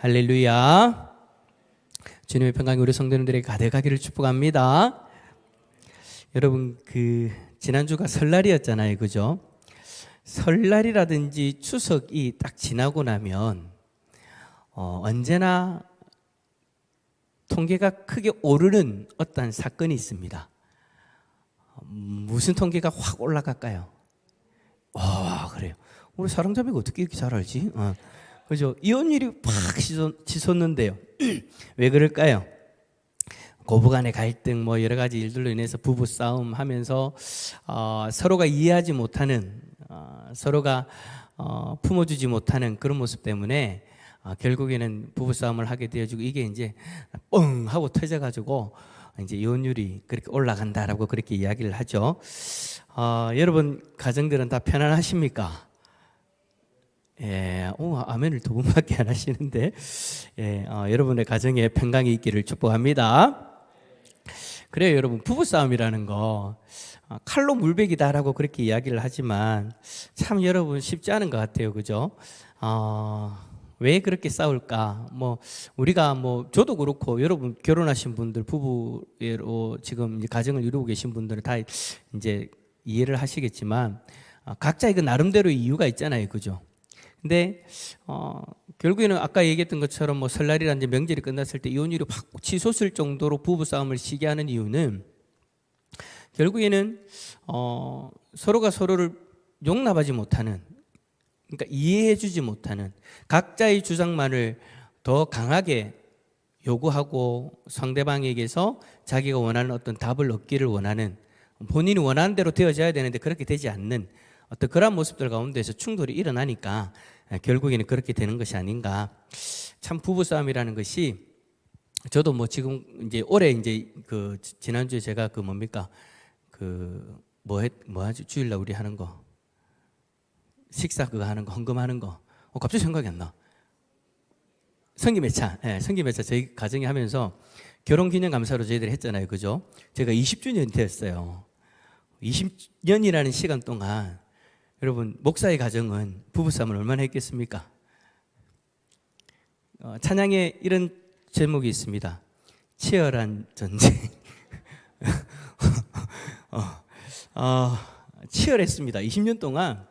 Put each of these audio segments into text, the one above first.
할렐루야. 주님의 평강이 우리 성도님들에게 가득하기를 축복합니다. 여러분 그 지난주가 설날이었잖아요. 그죠? 설날이라든지 추석이 딱 지나고 나면 어, 언제나 통계가 크게 오르는 어떠한 사건이 있습니다. 어, 무슨 통계가 확 올라갈까요? 와 그래요. 우리 사랑자매가 어떻게 이렇게 잘 알지? 어. 그죠? 이혼율이 팍 치솟, 치솟는데요. 왜 그럴까요? 고부간의 갈등 뭐 여러 가지 일들로 인해서 부부 싸움 하면서 어, 서로가 이해하지 못하는 어, 서로가 어, 품어주지 못하는 그런 모습 때문에 어, 결국에는 부부 싸움을 하게 되어지고 이게 이제 뻥 하고 터져가지고 이제 이혼율이 그렇게 올라간다라고 그렇게 이야기를 하죠. 어, 여러분 가정들은 다 편안하십니까? 예, 오, 아멘을 두 분밖에 안 하시는데, 예, 어, 여러분의 가정에 평강이 있기를 축복합니다. 그래요, 여러분. 부부싸움이라는 거, 어, 칼로 물베기다라고 그렇게 이야기를 하지만, 참 여러분 쉽지 않은 것 같아요. 그죠? 어, 왜 그렇게 싸울까? 뭐, 우리가 뭐, 저도 그렇고, 여러분 결혼하신 분들, 부부로 지금 가정을 이루고 계신 분들은 다 이제 이해를 하시겠지만, 어, 각자 그 나름대로 이유가 있잖아요. 그죠? 근데 어, 결국에는 아까 얘기했던 것처럼 뭐 설날이라든지 명절이 끝났을 때 이혼율이 확 치솟을 정도로 부부 싸움을 시게 하는 이유는 결국에는 어, 서로가 서로를 용납하지 못하는 그러니까 이해해주지 못하는 각자의 주장만을 더 강하게 요구하고 상대방에게서 자기가 원하는 어떤 답을 얻기를 원하는 본인이 원하는 대로 되어져야 되는데 그렇게 되지 않는 어떤 그런 모습들 가운데서 충돌이 일어나니까 결국에는 그렇게 되는 것이 아닌가. 참 부부 싸움이라는 것이 저도 뭐 지금 이제 올해 이제 그 지난주에 제가 그 뭡니까 그 뭐 했 뭐 하지 주일날 우리 하는 거 식사 그거 하는 거 헌금하는 거 어, 갑자기 생각이 안 나. 성기매차, 예, 성기매차 저희 가정이 하면서 결혼기념 감사로 저희들이 했잖아요, 그죠? 제가 20주년 되었어요. 20년이라는 시간 동안 여러분 목사의 가정은 부부싸움을 얼마나 했겠습니까? 어, 찬양에 이런 제목이 있습니다. 치열한 전쟁. 어, 어, 치열했습니다. 20년 동안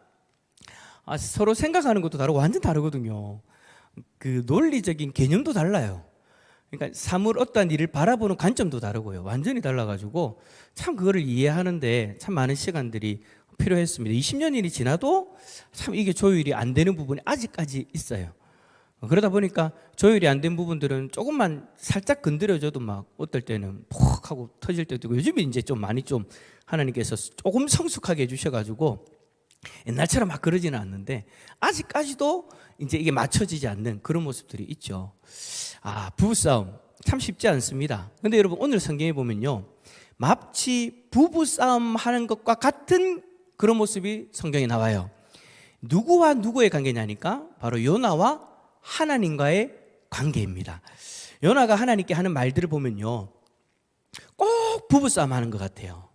아, 서로 생각하는 것도 다르고 완전 다르거든요. 그 논리적인 개념도 달라요. 그러니까 사물 어떠한 일을 바라보는 관점도 다르고요. 완전히 달라가지고 참 그거를 이해하는데 참 많은 시간들이 필요했습니다. 20년이 지나도 참 이게 조율이 안 되는 부분이 아직까지 있어요. 그러다 보니까 조율이 안 된 부분들은 조금만 살짝 건드려줘도 막 어떨 때는 푹 하고 터질 때도 있고 요즘에 이제 좀 많이 좀 하나님께서 조금 성숙하게 해주셔가지고 옛날처럼 막 그러지는 않는데 아직까지도 이제 이게 맞춰지지 않는 그런 모습들이 있죠. 아, 부부싸움 참 쉽지 않습니다. 근데 여러분 오늘 성경에 보면요. 마치 부부싸움 하는 것과 같은 그런 모습이 성경에 나와요. 누구와 누구의 관계냐니까 바로 요나와 하나님과의 관계입니다. 요나가 하나님께 하는 말들을 보면요. 꼭 부부싸움 하는 것 같아요.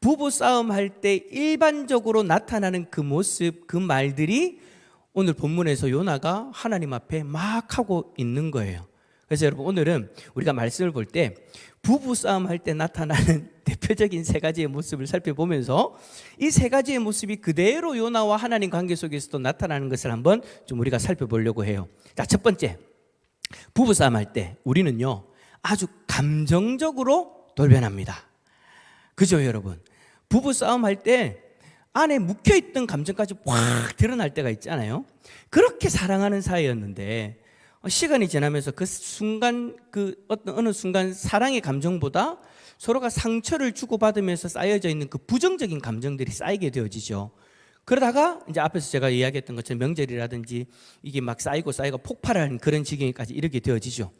부부싸움 할 때 일반적으로 나타나는 그 모습, 그 말들이 오늘 본문에서 요나가 하나님 앞에 막 하고 있는 거예요. 그래서 여러분 오늘은 우리가 말씀을 볼 때 부부 싸움 할 때 나타나는 대표적인 세 가지의 모습을 살펴보면서 이 세 가지의 모습이 그대로 요나와 하나님 관계 속에서도 나타나는 것을 한번 좀 우리가 살펴보려고 해요. 자, 첫 번째. 부부 싸움 할 때 우리는요. 아주 감정적으로 돌변합니다. 그죠, 여러분? 부부 싸움 할 때 안에 묵혀 있던 감정까지 확 드러날 때가 있잖아요. 그렇게 사랑하는 사이였는데 시간이 지나면서 그 순간 그 어떤 어느 순간 사랑의 감정보다 서로가 상처를 주고받으면서 쌓여져 있는 그 부정적인 감정들이 쌓이게 되어지죠. 그러다가 이제 앞에서 제가 이야기했던 것처럼 명절이라든지 이게 막 쌓이고 쌓이고 폭발하는 그런 지경까지 이르게 되어지죠.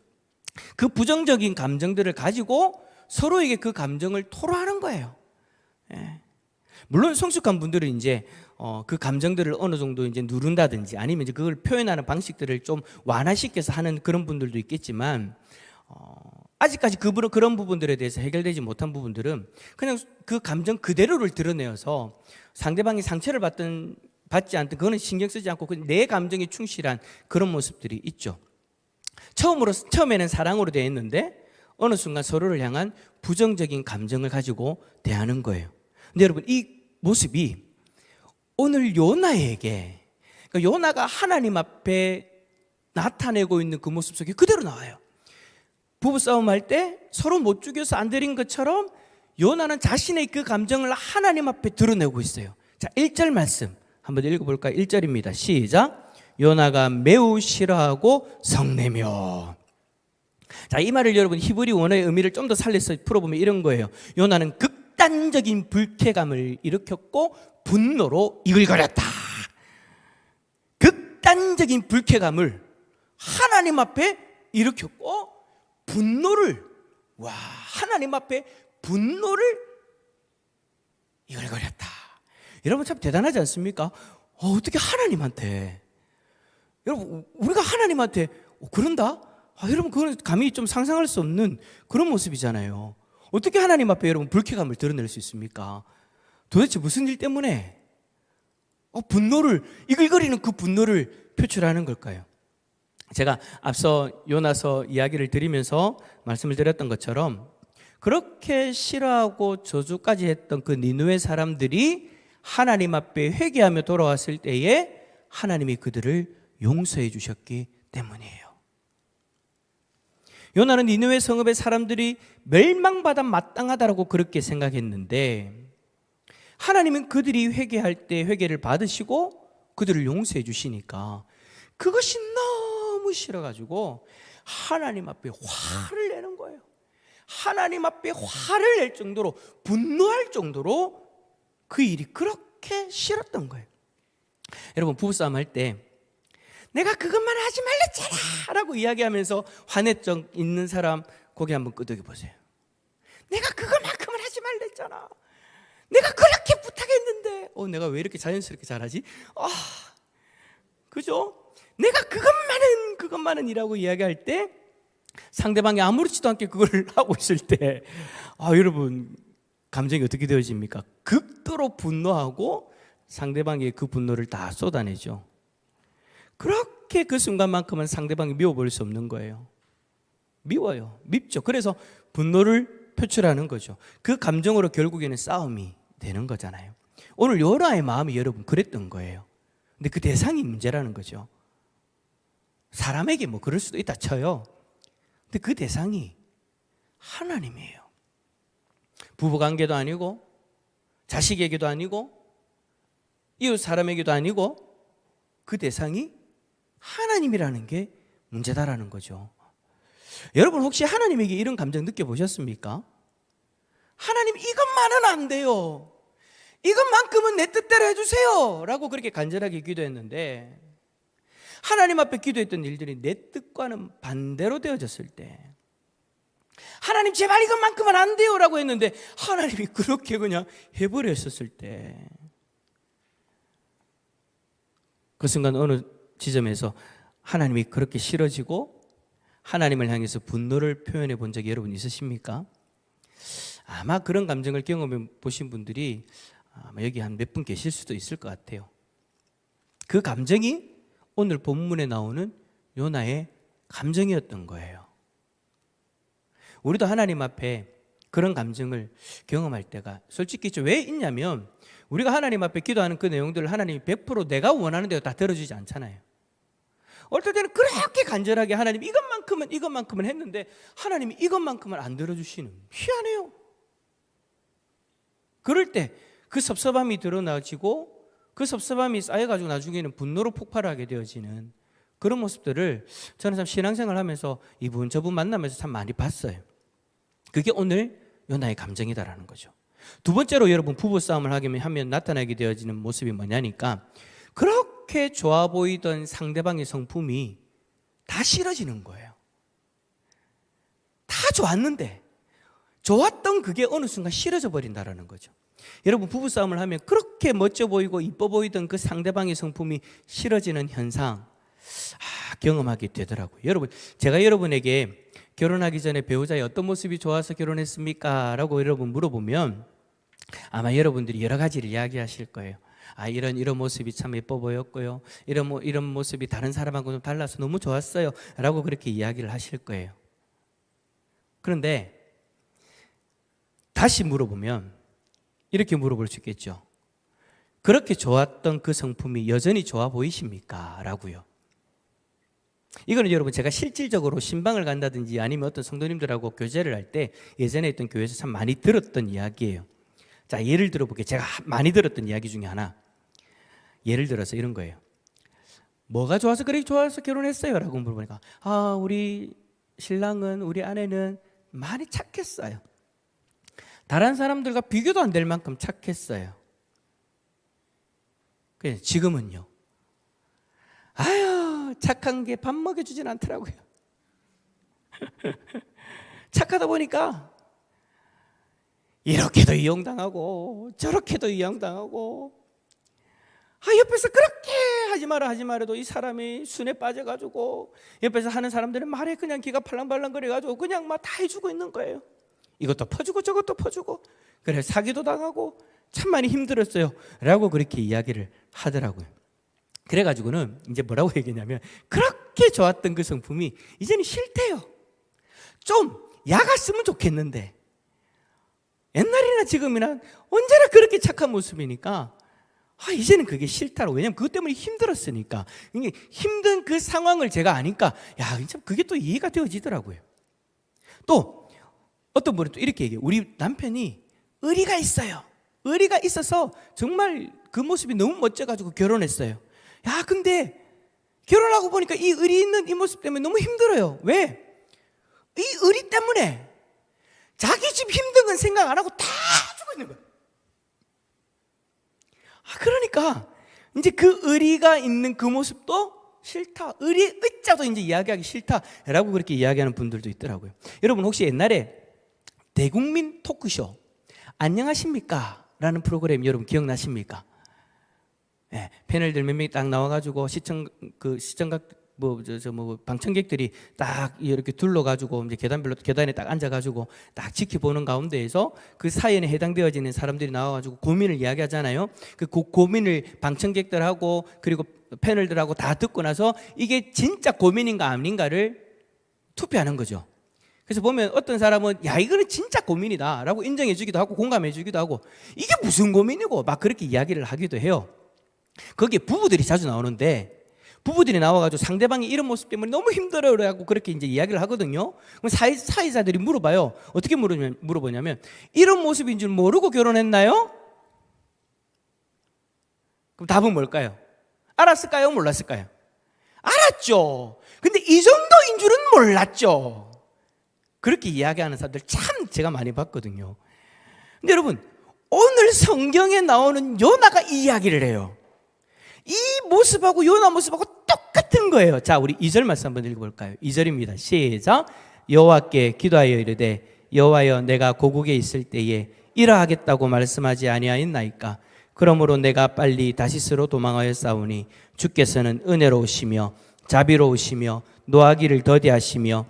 그 부정적인 감정들을 가지고 서로에게 그 감정을 토로하는 거예요. 예. 물론 성숙한 분들은 이제 어, 그 감정들을 어느 정도 이제 누른다든지 아니면 이제 그걸 표현하는 방식들을 좀 완화시켜서 하는 그런 분들도 있겠지만 어, 아직까지 그 그런 부분들에 대해서 해결되지 못한 부분들은 그냥 그 감정 그대로를 드러내어서 상대방이 상처를 받든 받지 않든 그거는 신경 쓰지 않고 내 감정에 충실한 그런 모습들이 있죠. 처음으로 처음에는 사랑으로 대했는데 어느 순간 서로를 향한 부정적인 감정을 가지고 대하는 거예요. 근데 여러분 이 모습이 오늘 요나에게 그러니까 요나가 하나님 앞에 나타내고 있는 그 모습 속에 그대로 나와요. 부부 싸움 할 때 서로 못 죽여서 안 들인 것처럼 요나는 자신의 그 감정을 하나님 앞에 드러내고 있어요. 자, 1절 말씀 한번 읽어볼까요? 1절입니다. 시작. 요나가 매우 싫어하고 성내며. 자, 이 말을 여러분 히브리 원어의 의미를 좀 더 살려서 풀어보면 이런 거예요. 요나는 극 단적인 불쾌감을 일으켰고 분노로 이글거렸다. 극단적인 불쾌감을 하나님 앞에 일으켰고 분노를 와 하나님 앞에 분노를 이글거렸다. 여러분 참 대단하지 않습니까? 어, 어떻게 하나님한테 여러분 우리가 하나님한테 어, 그런다? 아, 여러분 그거는 감히 좀 상상할 수 없는 그런 모습이잖아요. 어떻게 하나님 앞에 여러분 불쾌감을 드러낼 수 있습니까? 도대체 무슨 일 때문에 어, 분노를 이글거리는 그 분노를 표출하는 걸까요? 제가 앞서 요나서 이야기를 드리면서 말씀을 드렸던 것처럼 그렇게 싫어하고 저주까지 했던 그 니누의 사람들이 하나님 앞에 회개하며 돌아왔을 때에 하나님이 그들을 용서해 주셨기 때문이에요. 요나는 니누의 성읍의 사람들이 멸망받아 마땅하다라고 그렇게 생각했는데 하나님은 그들이 회개할 때 회개를 받으시고 그들을 용서해 주시니까 그것이 너무 싫어가지고 하나님 앞에 화를 내는 거예요. 하나님 앞에 화를 낼 정도로 분노할 정도로 그 일이 그렇게 싫었던 거예요. 여러분 부부싸움 할 때 내가 그것만 하지 말랬잖아 라고 이야기하면서 화냈적 있는 사람 고개 한번 끄덕여 보세요. 내가 그것만큼은 하지 말랬잖아. 내가 그렇게 부탁했는데 어 내가 왜 이렇게 자연스럽게 잘하지? 아 그죠? 내가 그것만은 그것만은 이라고 이야기할 때 상대방이 아무렇지도 않게 그걸 하고 있을 때 아 여러분 감정이 어떻게 되어집니까? 극도로 분노하고 상대방의 그 분노를 다 쏟아내죠. 그렇게 그 순간만큼은 상대방이 미워버릴 수 없는 거예요. 미워요. 밉죠. 그래서 분노를 표출하는 거죠. 그 감정으로 결국에는 싸움이 되는 거잖아요. 오늘 요나의 마음이 여러분 그랬던 거예요. 근데 그 대상이 문제라는 거죠. 사람에게 뭐 그럴 수도 있다 쳐요. 근데 그 대상이 하나님이에요. 부부 관계도 아니고 자식에게도 아니고 이웃 사람에게도 아니고 그 대상이 하나님이라는 게 문제다라는 거죠. 여러분 혹시 하나님에게 이런 감정 느껴보셨습니까? 하나님 이것만은 안 돼요. 이것만큼은 내 뜻대로 해주세요. 라고 그렇게 간절하게 기도했는데 하나님 앞에 기도했던 일들이 내 뜻과는 반대로 되어졌을 때 하나님 제발 이것만큼은 안 돼요 라고 했는데 하나님이 그렇게 그냥 해버렸었을 때 그 순간 어느 지점에서 하나님이 그렇게 싫어지고 하나님을 향해서 분노를 표현해 본 적이 여러분 있으십니까? 아마 그런 감정을 경험해 보신 분들이 아마 여기 한 몇 분 계실 수도 있을 것 같아요. 그 감정이 오늘 본문에 나오는 요나의 감정이었던 거예요. 우리도 하나님 앞에 그런 감정을 경험할 때가 솔직히. 왜 있냐면 우리가 하나님 앞에 기도하는 그 내용들을 하나님이 100% 내가 원하는 대로 다 들어주지 않잖아요. 어떨 때는 그렇게 간절하게 하나님 이것만큼은 이것만큼은 했는데 하나님이 이것만큼은 안 들어주시는 희한해요. 그럴 때 그 섭섭함이 드러나지고 그 섭섭함이 쌓여가지고 나중에는 분노로 폭발하게 되어지는 그런 모습들을 저는 참 신앙생활 하면서 이분 저분 만나면서 참 많이 봤어요. 그게 오늘 요나의 감정이다라는 거죠. 두 번째로 여러분 부부 싸움을 하게 하면 나타나게 되어지는 모습이 뭐냐니까 그렇게 좋아 보이던 상대방의 성품이 다 싫어지는 거예요. 다 좋았는데 좋았던 그게 어느 순간 싫어져 버린다라는 거죠. 여러분 부부 싸움을 하면 그렇게 멋져 보이고 이뻐 보이던 그 상대방의 성품이 싫어지는 현상 아, 경험하게 되더라고요. 여러분 제가 여러분에게 결혼하기 전에 배우자의 어떤 모습이 좋아서 결혼했습니까? 라고 여러분 물어보면 아마 여러분들이 여러 가지를 이야기하실 거예요. 아 이런 이런 모습이 참 예뻐 보였고요. 이런 모, 이런 모습이 다른 사람하고 좀 달라서 너무 좋았어요.라고 그렇게 이야기를 하실 거예요. 그런데 다시 물어보면 이렇게 물어볼 수 있겠죠. 그렇게 좋았던 그 성품이 여전히 좋아 보이십니까? 라고요. 이거는 여러분 제가 실질적으로 신방을 간다든지 아니면 어떤 성도님들하고 교제를 할 때 예전에 있던 교회에서 참 많이 들었던 이야기예요. 자, 예를 들어 볼게요. 제가 많이 들었던 이야기 중에 하나. 예를 들어서 이런 거예요. 뭐가 좋아서 그렇게 좋아서 결혼했어요? 라고 물어보니까 아, 우리 신랑은 우리 아내는 많이 착했어요. 다른 사람들과 비교도 안 될 만큼 착했어요. 지금은요. 아유, 착한 게 밥 먹여주진 않더라고요. 착하다 보니까 이렇게도 이용당하고 저렇게도 이용당하고 아, 옆에서 그렇게 하지 마라 하지 말아도 이 사람이 순에 빠져가지고 옆에서 하는 사람들은 말에 그냥 기가 팔랑팔랑 거려가지고 그냥 막 다 해주고 있는 거예요. 이것도 퍼주고 저것도 퍼주고 그래 사기도 당하고 참 많이 힘들었어요. 라고 그렇게 이야기를 하더라고요. 그래가지고는 이제 뭐라고 얘기했냐면 그렇게 좋았던 그 성품이 이제는 싫대요. 좀 야갔으면 좋겠는데 옛날이나 지금이나 언제나 그렇게 착한 모습이니까 아, 이제는 그게 싫다고. 왜냐면 그것 때문에 힘들었으니까. 힘든 그 상황을 제가 아니까, 야, 참 그게 또 이해가 되어지더라고요. 또, 어떤 분은 또 이렇게 얘기해요. 우리 남편이 의리가 있어요. 의리가 있어서 정말 그 모습이 너무 멋져가지고 결혼했어요. 야, 근데 결혼하고 보니까 이 의리 있는 이 모습 때문에 너무 힘들어요. 왜? 이 의리 때문에 자기 집 힘든 건 생각 안 하고 다 주고 있는. 아, 그러니까 이제 그 의리가 있는 그 모습도 싫다. 의리 의자도 이제 이야기하기 싫다라고 그렇게 이야기하는 분들도 있더라고요. 여러분 혹시 옛날에 대국민 토크쇼 안녕하십니까? 라는 프로그램 여러분 기억나십니까? 예, 패널들 몇 명이 딱 나와가지고 시청 그 시청각 뭐저뭐 방청객들이 딱 이렇게 둘러가지고 이제 계단별로 계단에 딱 앉아가지고 딱 지켜보는 가운데에서 그 사연에 해당되어지는 사람들이 나와가지고 고민을 이야기하잖아요. 그 고, 고민을 방청객들하고 그리고 패널들하고 다 듣고 나서 이게 진짜 고민인가 아닌가를 투표하는 거죠. 그래서 보면 어떤 사람은 야 이거는 진짜 고민이다라고 인정해주기도 하고 공감해주기도 하고 이게 무슨 고민이고 막 그렇게 이야기를 하기도 해요. 거기에 부부들이 자주 나오는데 부부들이 나와가지고 상대방이 이런 모습 때문에 너무 힘들어라고 그렇게 이제 이야기를 하거든요. 그럼 사회, 사회자들이 물어봐요. 어떻게 물으냐면, 물어보냐면 이런 모습인 줄 모르고 결혼했나요? 그럼 답은 뭘까요? 알았을까요? 몰랐을까요? 알았죠. 근데 이 정도인 줄은 몰랐죠. 그렇게 이야기하는 사람들 참 제가 많이 봤거든요. 근데 여러분, 오늘 성경에 나오는 요나가 이 이야기를 해요. 이 모습하고 요나 모습하고 똑 같은 거예요. 자, 우리 2절 말씀 한번 읽어볼까요? 2절입니다. 시작. 여호와께 기도하여 이르되 여호와여 내가 고국에 있을 때에 이러하겠다고 말씀하지 아니하였나이까 그러므로 내가 빨리 다시스로 도망하여 싸우니 주께서는 은혜로우시며 자비로우시며 노하기를 더디하시며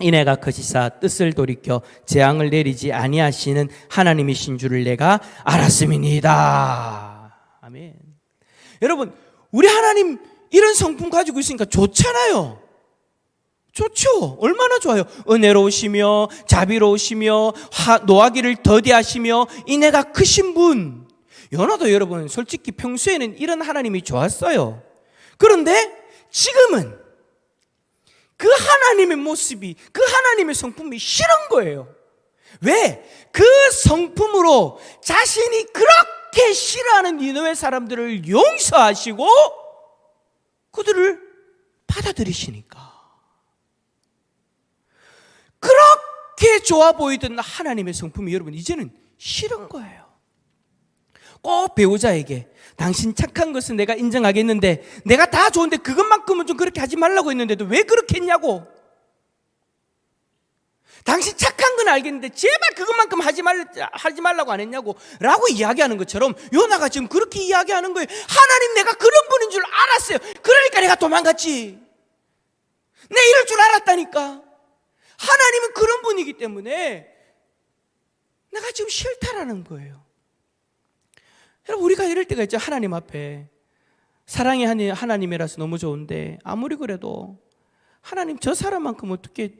이내가 거시사 뜻을 돌이켜 재앙을 내리지 아니하시는 하나님이신 줄을 내가 알았음이니이다. 아멘. 여러분, 우리 하나님 이런 성품 가지고 있으니까 좋잖아요. 좋죠. 얼마나 좋아요. 은혜로우시며 자비로우시며 하, 노하기를 더디하시며 인애가 크신 분. 연어도 여러분 솔직히 평소에는 이런 하나님이 좋았어요. 그런데 지금은 그 하나님의 모습이 그 하나님의 성품이 싫은 거예요. 왜? 그 성품으로 자신이 그렇게 싫어하는 니느웨 사람들을 용서하시고 그들을 받아들이시니까. 그렇게 좋아 보이던 하나님의 성품이 여러분 이제는 싫은 거예요. 꼭 배우자에게 당신 착한 것은 내가 인정하겠는데 내가 다 좋은데 그것만큼은 좀 그렇게 하지 말라고 했는데도 왜 그렇게 했냐고. 당신 착한 건 알겠는데 제발 그것만큼 하지 말 하지 말라고 안 했냐고 라고 이야기하는 것처럼 요나가 지금 그렇게 이야기하는 거예요. 하나님 내가 그런 분인 줄 알았어요. 그러니까 내가 도망갔지. 내 이럴 줄 알았다니까. 하나님은 그런 분이기 때문에 내가 지금 싫다라는 거예요. 여러분 우리가 이럴 때가 있죠. 하나님 앞에 사랑의 하나님- 하나님이라서 너무 좋은데 아무리 그래도 하나님 저 사람만큼 어떻게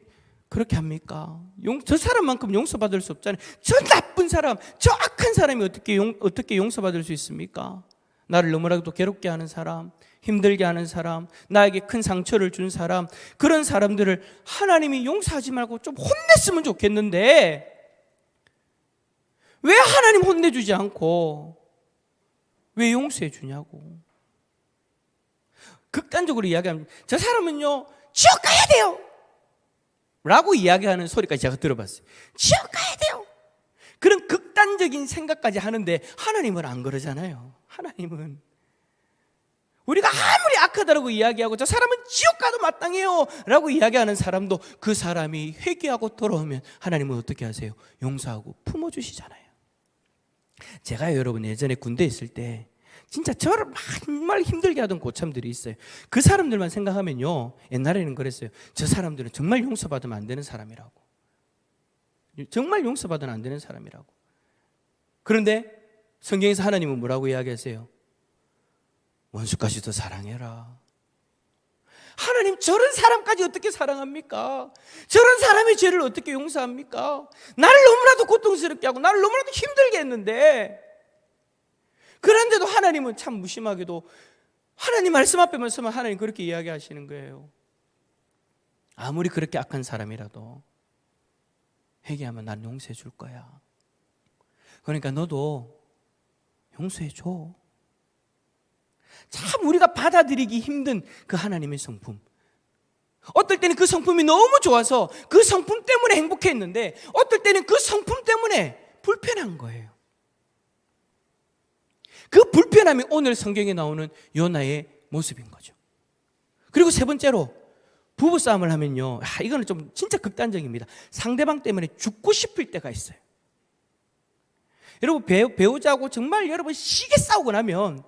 그렇게 합니까? 용, 저 사람만큼 용서받을 수 없잖아요. 저 나쁜 사람, 저 악한 사람이 어떻게 용, 어떻게 용서받을 수 있습니까? 나를 너무나도 괴롭게 하는 사람, 힘들게 하는 사람, 나에게 큰 상처를 준 사람, 그런 사람들을 하나님이 용서하지 말고 좀 혼냈으면 좋겠는데, 왜 하나님 혼내주지 않고, 왜 용서해 주냐고. 극단적으로 이야기하면, 저 사람은요, 지옥 가야 돼요! 라고 이야기하는 소리까지 제가 들어봤어요. 지옥 가야 돼요! 그런 극단적인 생각까지 하는데, 하나님은 안 그러잖아요. 하나님은. 우리가 아무리 악하다라고 이야기하고 저 사람은 지옥 가도 마땅해요 라고 이야기하는 사람도 그 사람이 회개하고 돌아오면 하나님은 어떻게 하세요? 용서하고 품어주시잖아요. 제가 여러분 예전에 군대에 있을 때 진짜 저를 정말 힘들게 하던 고참들이 있어요. 그 사람들만 생각하면요. 옛날에는 그랬어요. 저 사람들은 정말 용서받으면 안 되는 사람이라고. 정말 용서받으면 안 되는 사람이라고. 그런데 성경에서 하나님은 뭐라고 이야기하세요? 원수까지도 사랑해라. 하나님 저런 사람까지 어떻게 사랑합니까? 저런 사람의 죄를 어떻게 용서합니까? 나를 너무나도 고통스럽게 하고 나를 너무나도 힘들게 했는데 그런데도 하나님은 참 무심하게도 하나님 말씀 앞에만 서면 하나님 그렇게 이야기하시는 거예요. 아무리 그렇게 악한 사람이라도 회개하면 난 용서해 줄 거야. 그러니까 너도 용서해 줘. 참 우리가 받아들이기 힘든 그 하나님의 성품. 어떨 때는 그 성품이 너무 좋아서 그 성품 때문에 행복했는데 어떨 때는 그 성품 때문에 불편한 거예요. 그 불편함이 오늘 성경에 나오는 요나의 모습인 거죠. 그리고 세 번째로 부부 싸움을 하면요. 아, 이거는 좀 진짜 극단적입니다. 상대방 때문에 죽고 싶을 때가 있어요. 여러분 배우, 배우자고 정말 여러분 시게 싸우고 나면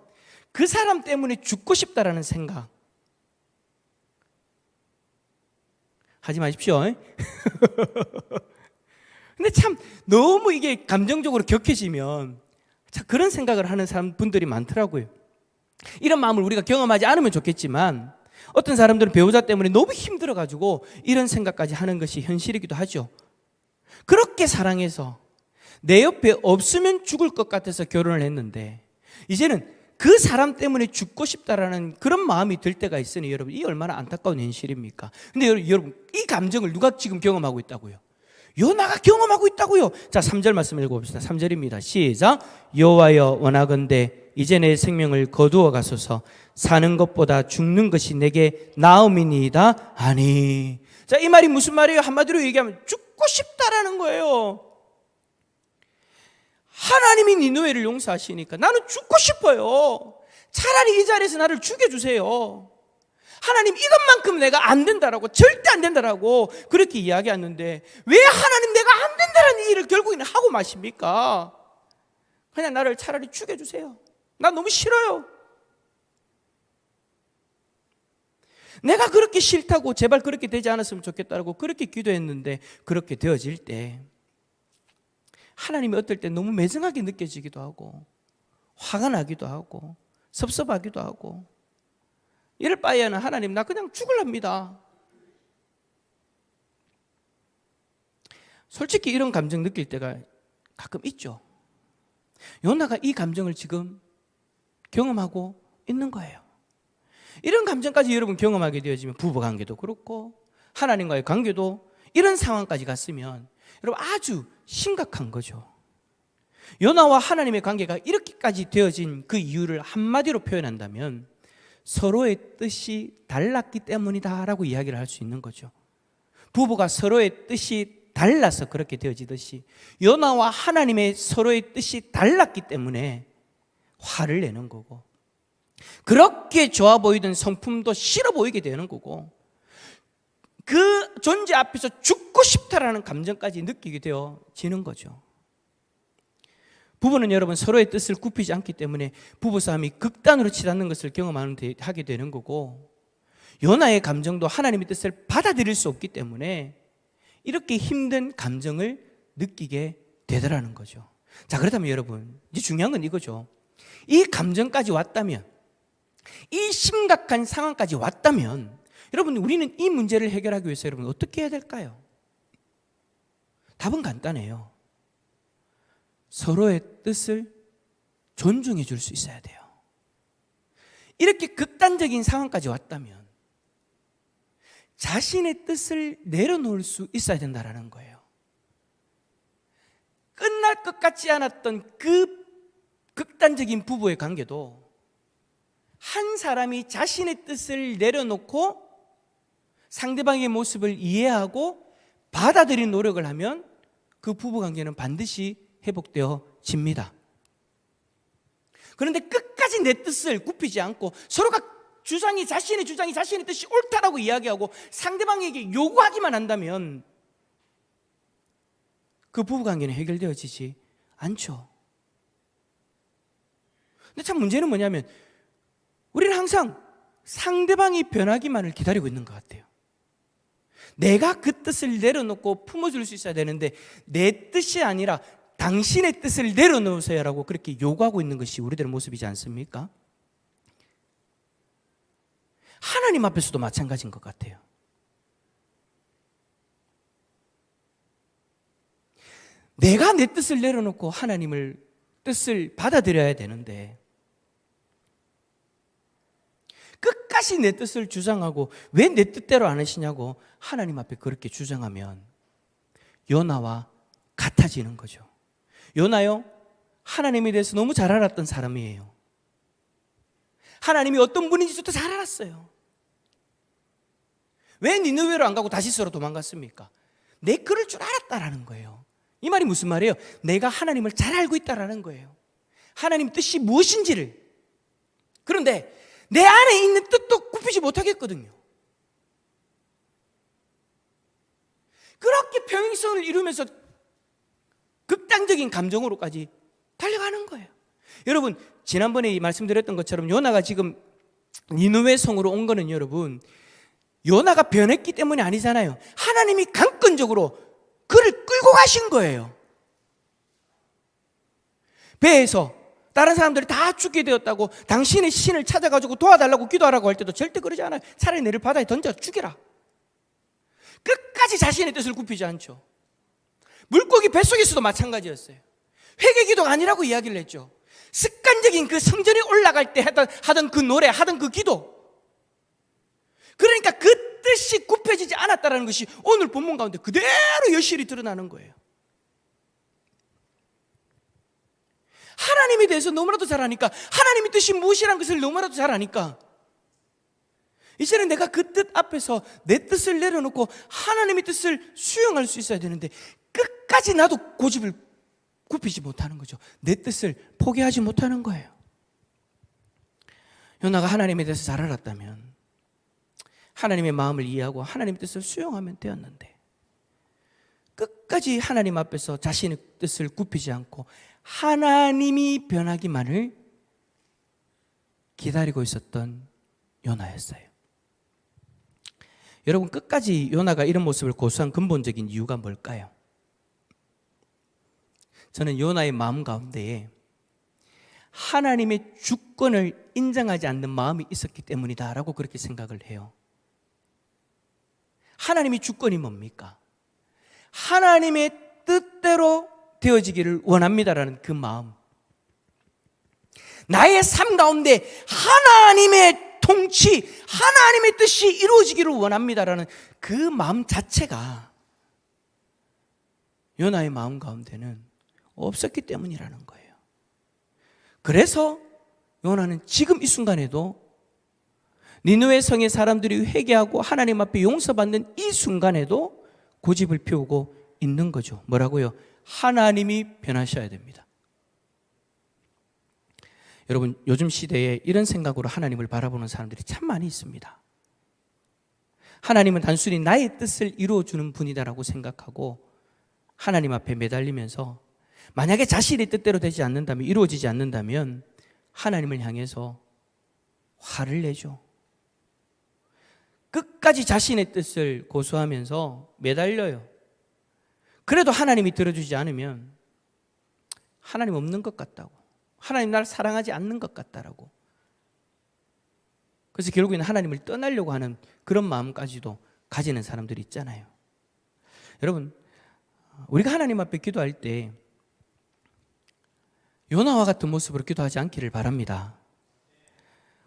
그 사람 때문에 죽고 싶다라는 생각 하지 마십시오. 근데 참 너무 이게 감정적으로 격해지면 참 그런 생각을 하는 사람 분들이 많더라고요. 이런 마음을 우리가 경험하지 않으면 좋겠지만 어떤 사람들은 배우자 때문에 너무 힘들어 가지고 이런 생각까지 하는 것이 현실이기도 하죠. 그렇게 사랑해서 내 옆에 없으면 죽을 것 같아서 결혼을 했는데 이제는 그 사람 때문에 죽고 싶다라는 그런 마음이 들 때가 있으니 여러분 이 얼마나 안타까운 현실입니까? 근데 여러분 이 감정을 누가 지금 경험하고 있다고요? 요나가 경험하고 있다고요. 자, 3절 말씀 읽어 봅시다. 3절입니다. 시작. 여호와여 원하건대 이제 내 생명을 거두어 가소서 사는 것보다 죽는 것이 내게 나음이니이다. 아니. 자, 이 말이 무슨 말이에요? 한마디로 얘기하면 죽고 싶다라는 거예요. 하나님이 니누에를 용서하시니까 나는 죽고 싶어요. 차라리 이 자리에서 나를 죽여주세요. 하나님 이것만큼 내가 안 된다라고 절대 안 된다라고 그렇게 이야기하는데 왜 하나님 내가 안 된다라는 일을 결국에는 하고 마십니까? 그냥 나를 차라리 죽여주세요. 나 너무 싫어요. 내가 그렇게 싫다고 제발 그렇게 되지 않았으면 좋겠다라고 그렇게 기도했는데 그렇게 되어질 때 하나님이 어떨 때 너무 매정하게 느껴지기도 하고 화가 나기도 하고 섭섭하기도 하고 이럴 바에는 하나님 나 그냥 죽을랍니다. 솔직히 이런 감정 느낄 때가 가끔 있죠. 요나가 이 감정을 지금 경험하고 있는 거예요. 이런 감정까지 여러분 경험하게 되어지면 부부 관계도 그렇고 하나님과의 관계도 이런 상황까지 갔으면 여러분 아주 심각한 거죠. 요나와 하나님의 관계가 이렇게까지 되어진 그 이유를 한마디로 표현한다면 서로의 뜻이 달랐기 때문이다라고 이야기를 할 수 있는 거죠. 부부가 서로의 뜻이 달라서 그렇게 되어지듯이 요나와 하나님의 서로의 뜻이 달랐기 때문에 화를 내는 거고 그렇게 좋아 보이던 성품도 싫어 보이게 되는 거고 그 존재 앞에서 죽고 싶다라는 감정까지 느끼게 되어지는 거죠. 부부는 여러분 서로의 뜻을 굽히지 않기 때문에 부부싸움이 극단으로 치닫는 것을 경험하게 되는 거고 요나의 감정도 하나님의 뜻을 받아들일 수 없기 때문에 이렇게 힘든 감정을 느끼게 되더라는 거죠. 자, 그렇다면 여러분, 이제 중요한 건 이거죠. 이 감정까지 왔다면, 이 심각한 상황까지 왔다면, 여러분, 우리는 이 문제를 해결하기 위해서 여러분 어떻게 해야 될까요? 답은 간단해요. 서로의 뜻을 존중해 줄 수 있어야 돼요. 이렇게 극단적인 상황까지 왔다면 자신의 뜻을 내려놓을 수 있어야 된다라는 거예요. 끝날 것 같지 않았던 그 극단적인 부부의 관계도 한 사람이 자신의 뜻을 내려놓고 상대방의 모습을 이해하고 받아들인 노력을 하면 그 부부 관계는 반드시 회복되어집니다. 그런데 끝까지 내 뜻을 굽히지 않고 서로가 주장이 자신의 주장이 자신의 뜻이 옳다라고 이야기하고 상대방에게 요구하기만 한다면 그 부부 관계는 해결되어지지 않죠. 근데 참 문제는 뭐냐면 우리는 항상 상대방이 변하기만을 기다리고 있는 것 같아요. 내가 그 뜻을 내려놓고 품어줄 수 있어야 되는데 내 뜻이 아니라 당신의 뜻을 내려놓으세요라고 그렇게 요구하고 있는 것이 우리들의 모습이지 않습니까? 하나님 앞에서도 마찬가지인 것 같아요. 내가 내 뜻을 내려놓고 하나님을 뜻을 받아들여야 되는데 끝까지 내 뜻을 주장하고 왜 내 뜻대로 안 하시냐고 하나님 앞에 그렇게 주장하면 요나와 같아지는 거죠. 요나요? 하나님에 대해서 너무 잘 알았던 사람이에요. 하나님이 어떤 분인지도 잘 알았어요. 왜 니느웨로 안 가고 다시스로 도망갔습니까? 내 그럴 줄 알았다라는 거예요. 이 말이 무슨 말이에요? 내가 하나님을 잘 알고 있다라는 거예요. 하나님 뜻이 무엇인지를. 그런데 내 안에 있는 뜻도 굽히지 못하겠거든요. 그렇게 평행성을 이루면서 극단적인 감정으로까지 달려가는 거예요. 여러분, 지난번에 말씀드렸던 것처럼 요나가 지금 니누의 성으로 온 거는 여러분, 요나가 변했기 때문이 아니잖아요. 하나님이 강권적으로 그를 끌고 가신 거예요. 배에서 다른 사람들이 다 죽게 되었다고 당신의 신을 찾아가지고 도와달라고 기도하라고 할 때도 절대 그러지 않아요. 차라리 내를 바다에 던져 죽여라. 끝까지 자신의 뜻을 굽히지 않죠. 물고기 뱃속에서도 마찬가지였어요. 회개 기도가 아니라고 이야기를 했죠. 습관적인 그 성전에 올라갈 때 하던, 하던 그 노래, 하던 그 기도. 그러니까 그 뜻이 굽혀지지 않았다는 것이 오늘 본문 가운데 그대로 여실히 드러나는 거예요. 하나님에 대해서 너무나도 잘 아니까, 하나님의 뜻이 무엇이라는 것을 너무나도 잘 아니까, 이제는 내가 그 뜻 앞에서 내 뜻을 내려놓고 하나님의 뜻을 수용할 수 있어야 되는데, 끝까지 나도 고집을 굽히지 못하는 거죠. 내 뜻을 포기하지 못하는 거예요. 요나가 하나님에 대해서 잘 알았다면, 하나님의 마음을 이해하고 하나님의 뜻을 수용하면 되었는데, 끝까지 하나님 앞에서 자신의 뜻을 굽히지 않고 하나님이 변하기만을 기다리고 있었던 요나였어요. 여러분 끝까지 요나가 이런 모습을 고수한 근본적인 이유가 뭘까요? 저는 요나의 마음 가운데에 하나님의 주권을 인정하지 않는 마음이 있었기 때문이다라고 그렇게 생각을 해요. 하나님의 주권이 뭡니까? 하나님의 뜻대로 되어지기를 원합니다라는 그 마음. 나의 삶 가운데 하나님의 통치, 하나님의 뜻이 이루어지기를 원합니다라는 그 마음 자체가 요나의 마음 가운데는 없었기 때문이라는 거예요. 그래서 요나는 지금 이 순간에도 니누의 성의 사람들이 회개하고 하나님 앞에 용서받는 이 순간에도 고집을 피우고 있는 거죠. 뭐라고요? 하나님이 변하셔야 됩니다. 여러분, 요즘 시대에 이런 생각으로 하나님을 바라보는 사람들이 참 많이 있습니다. 하나님은 단순히 나의 뜻을 이루어주는 분이다라고 생각하고 하나님 앞에 매달리면서 만약에 자신의 뜻대로 되지 않는다면, 이루어지지 않는다면 하나님을 향해서 화를 내죠. 끝까지 자신의 뜻을 고수하면서 매달려요. 그래도 하나님이 들어주지 않으면 하나님 없는 것 같다고 하나님 나를 사랑하지 않는 것 같다라고. 그래서 결국에는 하나님을 떠나려고 하는 그런 마음까지도 가지는 사람들이 있잖아요. 여러분, 우리가 하나님 앞에 기도할 때 요나와 같은 모습으로 기도하지 않기를 바랍니다.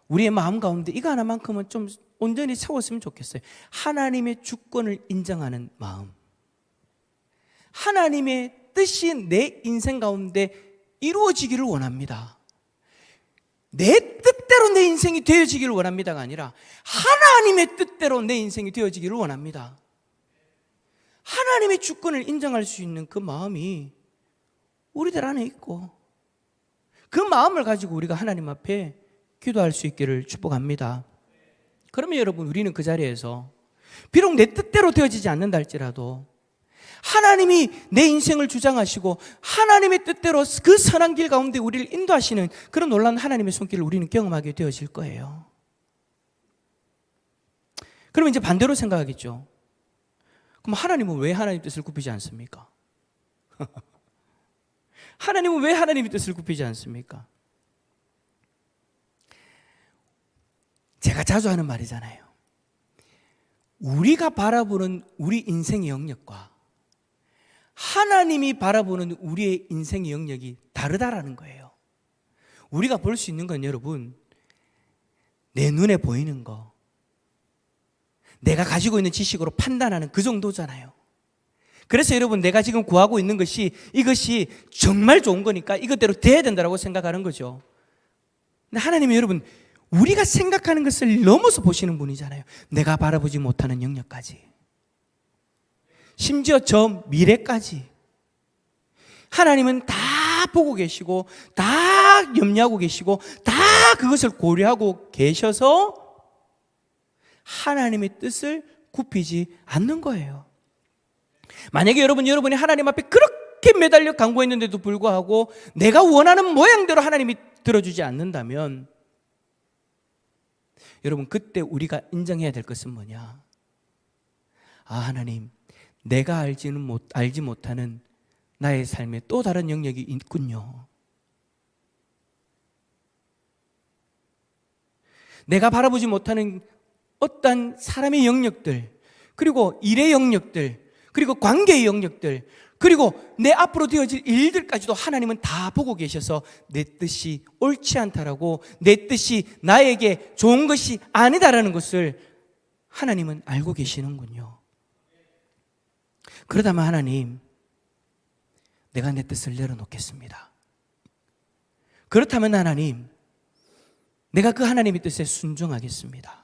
우리의 마음 가운데 이거 하나만큼은 좀 온전히 채웠으면 좋겠어요. 하나님의 주권을 인정하는 마음. 하나님의 뜻이 내 인생 가운데 이루어지기를 원합니다. 내 뜻대로 내 인생이 되어지기를 원합니다가 아니라 하나님의 뜻대로 내 인생이 되어지기를 원합니다. 하나님의 주권을 인정할 수 있는 그 마음이 우리들 안에 있고 그 마음을 가지고 우리가 하나님 앞에 기도할 수 있기를 축복합니다. 그러면 여러분 우리는 그 자리에서 비록 내 뜻대로 되어지지 않는다 할지라도 하나님이 내 인생을 주장하시고 하나님의 뜻대로 그 선한 길 가운데 우리를 인도하시는 그런 놀라운 하나님의 손길을 우리는 경험하게 되어질 거예요. 그러면 이제 반대로 생각하겠죠. 그럼 하나님은 왜 하나님 뜻을 굽히지 않습니까? 하나님은 왜 하나님의 뜻을 굽히지 않습니까? 제가 자주 하는 말이잖아요. 우리가 바라보는 우리 인생의 영역과 하나님이 바라보는 우리의 인생의 영역이 다르다라는 거예요. 우리가 볼 수 있는 건 여러분, 내 눈에 보이는 거, 내가 가지고 있는 지식으로 판단하는 그 정도잖아요. 그래서 여러분, 내가 지금 구하고 있는 것이 이것이 정말 좋은 거니까 이것대로 돼야 된다고 생각하는 거죠. 근데 하나님이 여러분, 우리가 생각하는 것을 넘어서 보시는 분이잖아요. 내가 바라보지 못하는 영역까지. 심지어 저 미래까지. 하나님은 다 보고 계시고, 다 염려하고 계시고, 다 그것을 고려하고 계셔서 하나님의 뜻을 굽히지 않는 거예요. 만약에 여러분, 여러분이 하나님 앞에 그렇게 매달려 강구했는데도 불구하고 내가 원하는 모양대로 하나님이 들어주지 않는다면 여러분, 그때 우리가 인정해야 될 것은 뭐냐? 아, 하나님, 내가 알지는 못, 알지 못하는 나의 삶에 또 다른 영역이 있군요. 내가 바라보지 못하는 어떤 사람의 영역들, 그리고 일의 영역들, 그리고 관계의 영역들, 그리고 내 앞으로 되어질 일들까지도 하나님은 다 보고 계셔서 내 뜻이 옳지 않다라고 내 뜻이 나에게 좋은 것이 아니다라는 것을 하나님은 알고 계시는군요. 그러다면 하나님, 내가 내 뜻을 내려놓겠습니다. 그렇다면 하나님, 내가 그 하나님의 뜻에 순종하겠습니다.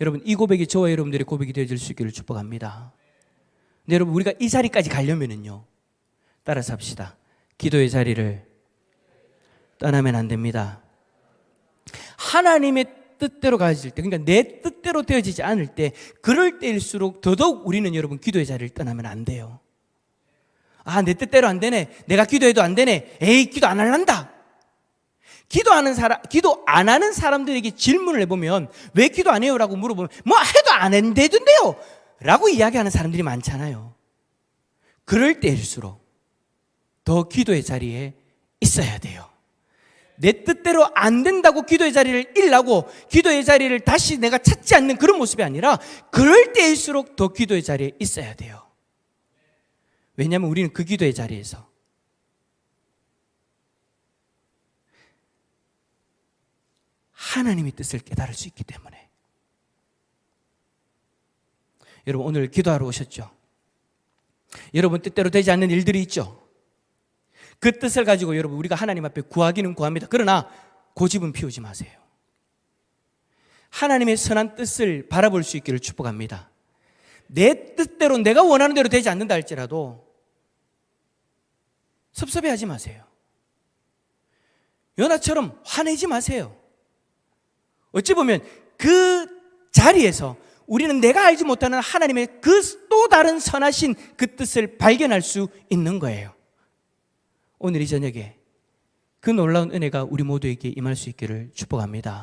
여러분, 이 고백이 저와 여러분들의 고백이 되어질 수 있기를 축복합니다. 근데 여러분, 우리가 이 자리까지 가려면은요, 따라서 합시다. 기도의 자리를 떠나면 안 됩니다. 하나님의 뜻대로 가질 때, 그러니까 내 뜻대로 되어지지 않을 때, 그럴 때일수록 더더욱 우리는 여러분 기도의 자리를 떠나면 안 돼요. 아, 내 뜻대로 안 되네. 내가 기도해도 안 되네. 에이, 기도 안 할란다. 기도하는 사람, 기도 안 하는 사람들에게 질문을 해보면, 왜 기도 안 해요? 라고 물어보면, 뭐 해도 안 했는데도요? 라고 이야기하는 사람들이 많잖아요. 그럴 때일수록 더 기도의 자리에 있어야 돼요. 내 뜻대로 안 된다고 기도의 자리를 잃라고 기도의 자리를 다시 내가 찾지 않는 그런 모습이 아니라 그럴 때일수록 더 기도의 자리에 있어야 돼요. 왜냐하면 우리는 그 기도의 자리에서 하나님의 뜻을 깨달을 수 있기 때문에 여러분 오늘 기도하러 오셨죠? 여러분 뜻대로 되지 않는 일들이 있죠? 그 뜻을 가지고 여러분 우리가 하나님 앞에 구하기는 구합니다. 그러나 고집은 피우지 마세요. 하나님의 선한 뜻을 바라볼 수 있기를 축복합니다. 내 뜻대로 내가 원하는 대로 되지 않는다 할지라도 섭섭해하지 마세요. 연하처럼 화내지 마세요. 어찌 보면 그 자리에서 우리는 내가 알지 못하는 하나님의 그 또 다른 선하신 그 뜻을 발견할 수 있는 거예요. 오늘 이 저녁에 그 놀라운 은혜가 우리 모두에게 임할 수 있기를 축복합니다.